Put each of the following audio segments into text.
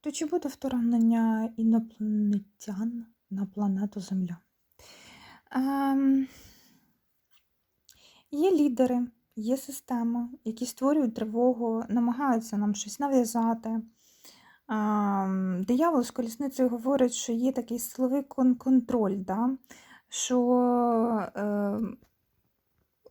То чи буде вторгнення інопланетян на планету Земля? Ем, є лідери, є система, які створюють тривогу, намагаються нам щось нав'язати. Ем, диявол з колісницею говорить, що є такий силовий кон- контроль, да? що е,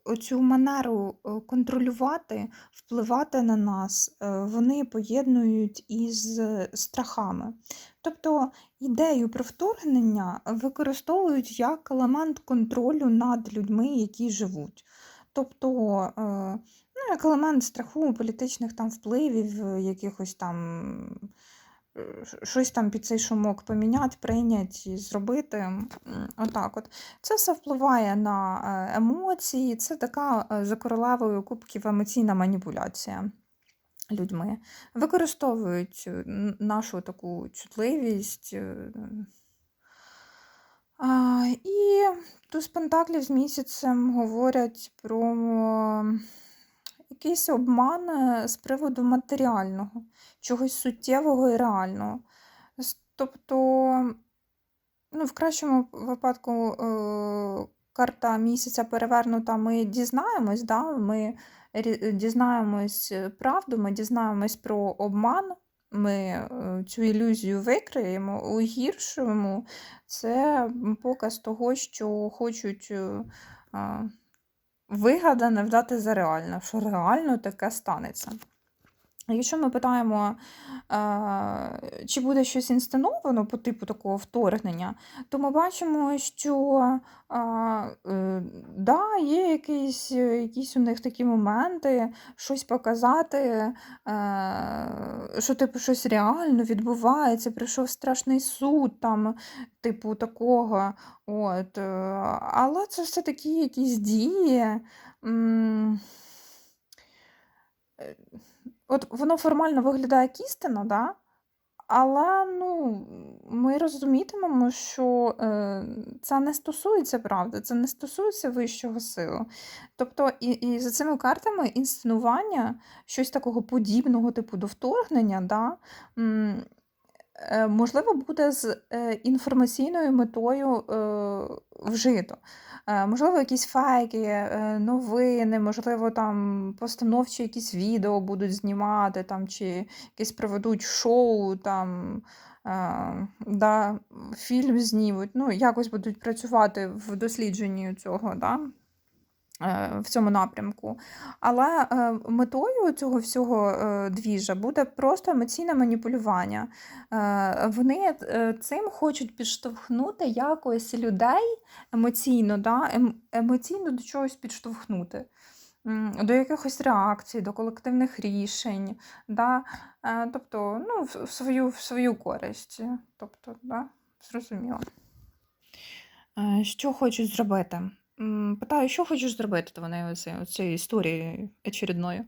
оцю манеру е, контролювати, впливати на нас, е, вони поєднують із страхами. Тобто ідею про вторгнення використовують як елемент контролю над людьми, які живуть. Тобто, е, ну, як елемент страху, політичних там впливів, е, якихось там е, щось там під цей шумок поміняти, прийняти, зробити. Отак от. Це все впливає на е, емоції, це така е, за королевою кубків емоційна маніпуляція людьми. Використовують е, нашу таку чутливість. і туз Пентаклів з місяцем говорять про якийсь обман е, з приводу матеріального, чогось суттєвого і реального. Тобто, ну, в кращому випадку е, карта місяця перевернута, ми дізнаємось, да? ми дізнаємось е, правду, ми дізнаємось про обман, ми цю ілюзію викриємо, у гіршому це показ того, що хочуть вигадане вдати за реальне, що реально таке станеться. Якщо ми питаємо, е, чи буде щось інсценовано по типу такого вторгнення, то ми бачимо, що е, е, да, є якісь, якісь у них такі моменти, щось показати, що типу щось реально відбувається, прийшов страшний суд, там, типу такого. От, але це все такі якісь дії. От воно формально виглядає як істина, да? але ну, ми розумітимемо, що е, це не стосується правди, це не стосується вищого силу. Тобто, і, і за цими картами інсценування, щось такого подібного, типу до вторгнення, да? Е, можливо, буде з е, інформаційною метою е, вжито. Можливо, якісь фейки, новини, можливо, там постановчі якісь відео будуть знімати, там, чи якесь проведуть шоу, там, да, фільм знімуть, ну, якось будуть працювати в дослідженні цього, да, в цьому напрямку. Але е, метою цього всього е, двіжа буде просто емоційне маніпулювання. Е, Вони е, цим хочуть підштовхнути якось людей емоційно, да, ем, емоційно до чогось підштовхнути. До якихось реакцій, до колективних рішень, да? е, тобто ну, в, свою, в свою користь. Тобто, да? зрозуміло. Е, Що хочуть зробити? Питаю, що хочеш зробити? То вони оце, оцією історією очередною.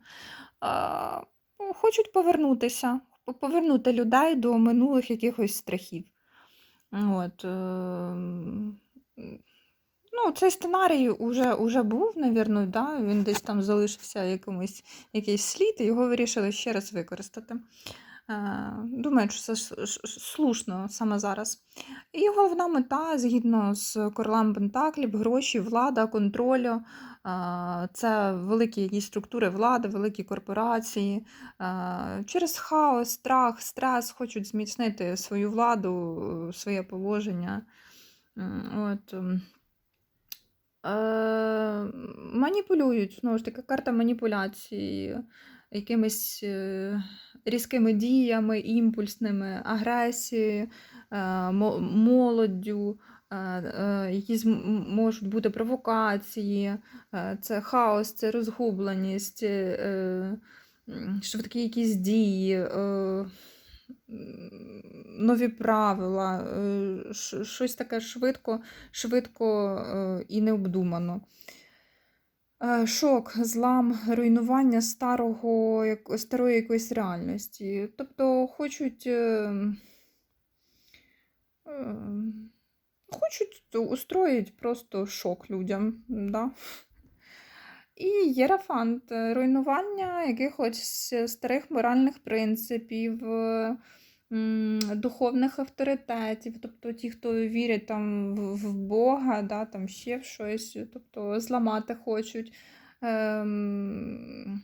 А, ну, Хочуть повернутися, повернути людей до минулих якихось страхів. От, ем, ну, цей сценарій уже, уже був, навірно, да? він десь там залишився якимось, якийсь слід, і його вирішили ще раз використати. Е, Думаю, що це слушно саме зараз. І головна мета, згідно з королем Пентаклів, гроші, влада, контролю. е, Це великі якісь структури влади, великі корпорації. Е, Через хаос, страх, стрес хочуть зміцнити свою владу, своє положення. От. Маніпулюють, знову ж таки, карта маніпуляції якимись е, різкими діями, імпульсними, агресією, е, молоддю, е, якісь можуть бути провокації, це хаос, це розгубленість, швидкі якісь дії. Нові правила, щось таке швидко, швидко і необдумано. Е, Шок, злам, руйнування старого, старої якоїсь реальності. Тобто хочуть, е, е, хочуть устроїть просто шок людям. Да? І єрафант, руйнування якихось старих моральних принципів, духовних авторитетів, тобто ті, хто вірять там в, Бога, да, там ще в щось, тобто зламати хочуть. Ем,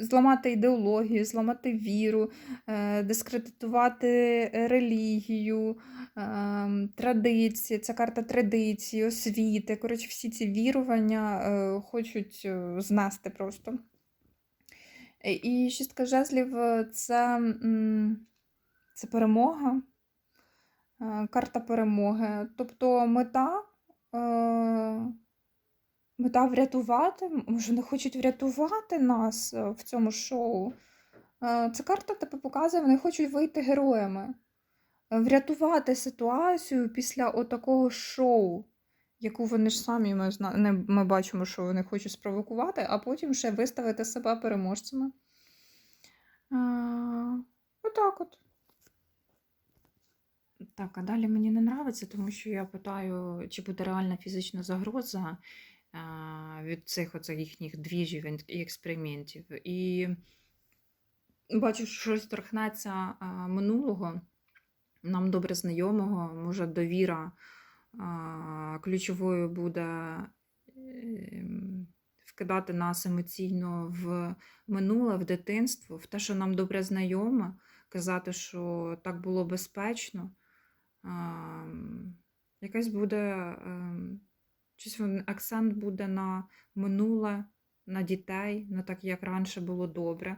Зламати ідеологію, зламати віру, е, дискредитувати релігію, ем, традиції, це карта традиції, освіти. Коротше, всі ці вірування е, хочуть е, знести просто. Е, І шістка жезлів е, це, м, це перемога, е, карта перемоги. Тобто мета, е, мета врятувати, може, вони хочуть врятувати нас е, в цьому шоу. Ця карта тебе показує, вони хочуть вийти героями, врятувати ситуацію після отакого шоу, яку вони ж самі ми, не, ми бачимо, що вони хочуть спровокувати, а потім ще виставити себе переможцями. А, Отак от. Так, а далі мені не нравиться, тому що я питаю, чи буде реальна фізична загроза від цих оцих їхніх двіжів і експериментів. І бачу, що щось торкнеться минулого, нам добре знайомого, може, довіра ключовою буде ем, вкидати нас емоційно в минуле, в дитинство, в те, що нам добре знайоме, казати, що так було безпечно. Якась буде ем, щось акцент буде на минуле, на дітей, на так, як раніше було добре.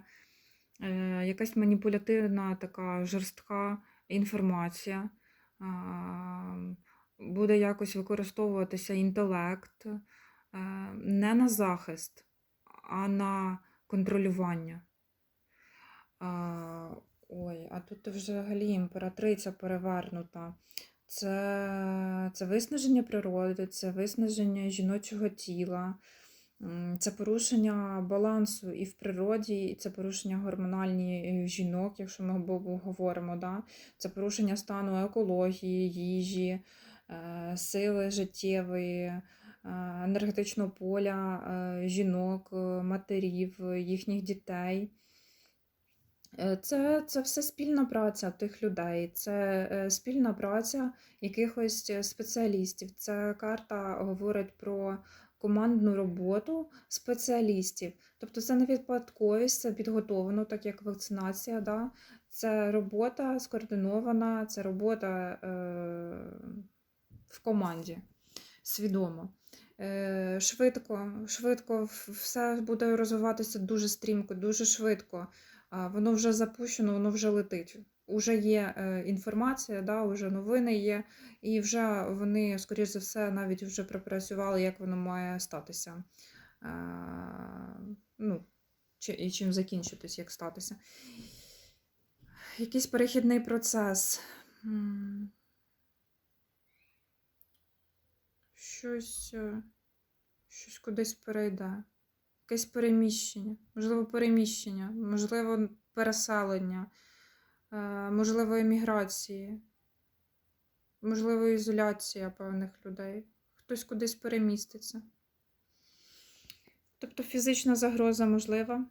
Е, Якась маніпулятивна така жорстка інформація. Буде якось використовуватися інтелект е, не на захист, а на контролювання. Ой, а тут взагалі імператриця перевернута. Це, це виснаження природи, це виснаження жіночого тіла, це порушення балансу і в природі, і це порушення гормональні е, жінок, якщо ми говоримо. Да? Це порушення стану екології, їжі, е, сили життєвої, е, енергетичного поля жінок, матерів, їхніх дітей. Е, Це, це все спільна праця тих людей, це е, спільна праця якихось е, спеціалістів. Ця карта говорить про командну роботу спеціалістів. Тобто це не випадковість, це підготовлено, так як вакцинація. Да? Це робота скоординована, це робота е, в команді свідомо. Швидко, швидко все буде розвиватися дуже стрімко, дуже швидко. Воно вже запущено, воно вже летить. Уже є е, інформація, да, вже новини є, і вже вони, скоріш за все, навіть вже пропрацювали, як воно має статися. Ну, і чим закінчитись, як статися. Якийсь перехідний процес. Щось, е, щось кудись перейде. Якесь переміщення, можливо, переміщення, можливо, переселення, е, можливо, еміграції, можливо, ізоляція певних людей. Хтось кудись переміститься. Тобто фізична загроза можлива.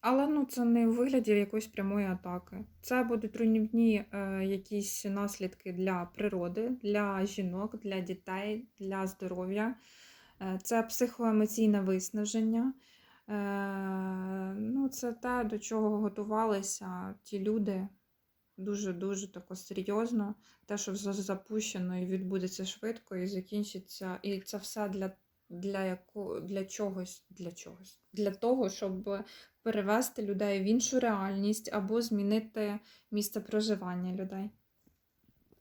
Але ну, це не у вигляді якоїсь прямої атаки. Це будуть руйнівні е, якісь наслідки для природи, для жінок, для дітей, для здоров'я. Е, Це психоемоційне виснаження. Е, Ну, це те, до чого готувалися ті люди дуже-дуже тако серйозно. Те, що запущено і відбудеться швидко, і закінчиться. І це все для, для, яко, для чогось, для чогось. Для того, щоб перевести людей в іншу реальність або змінити місце проживання людей.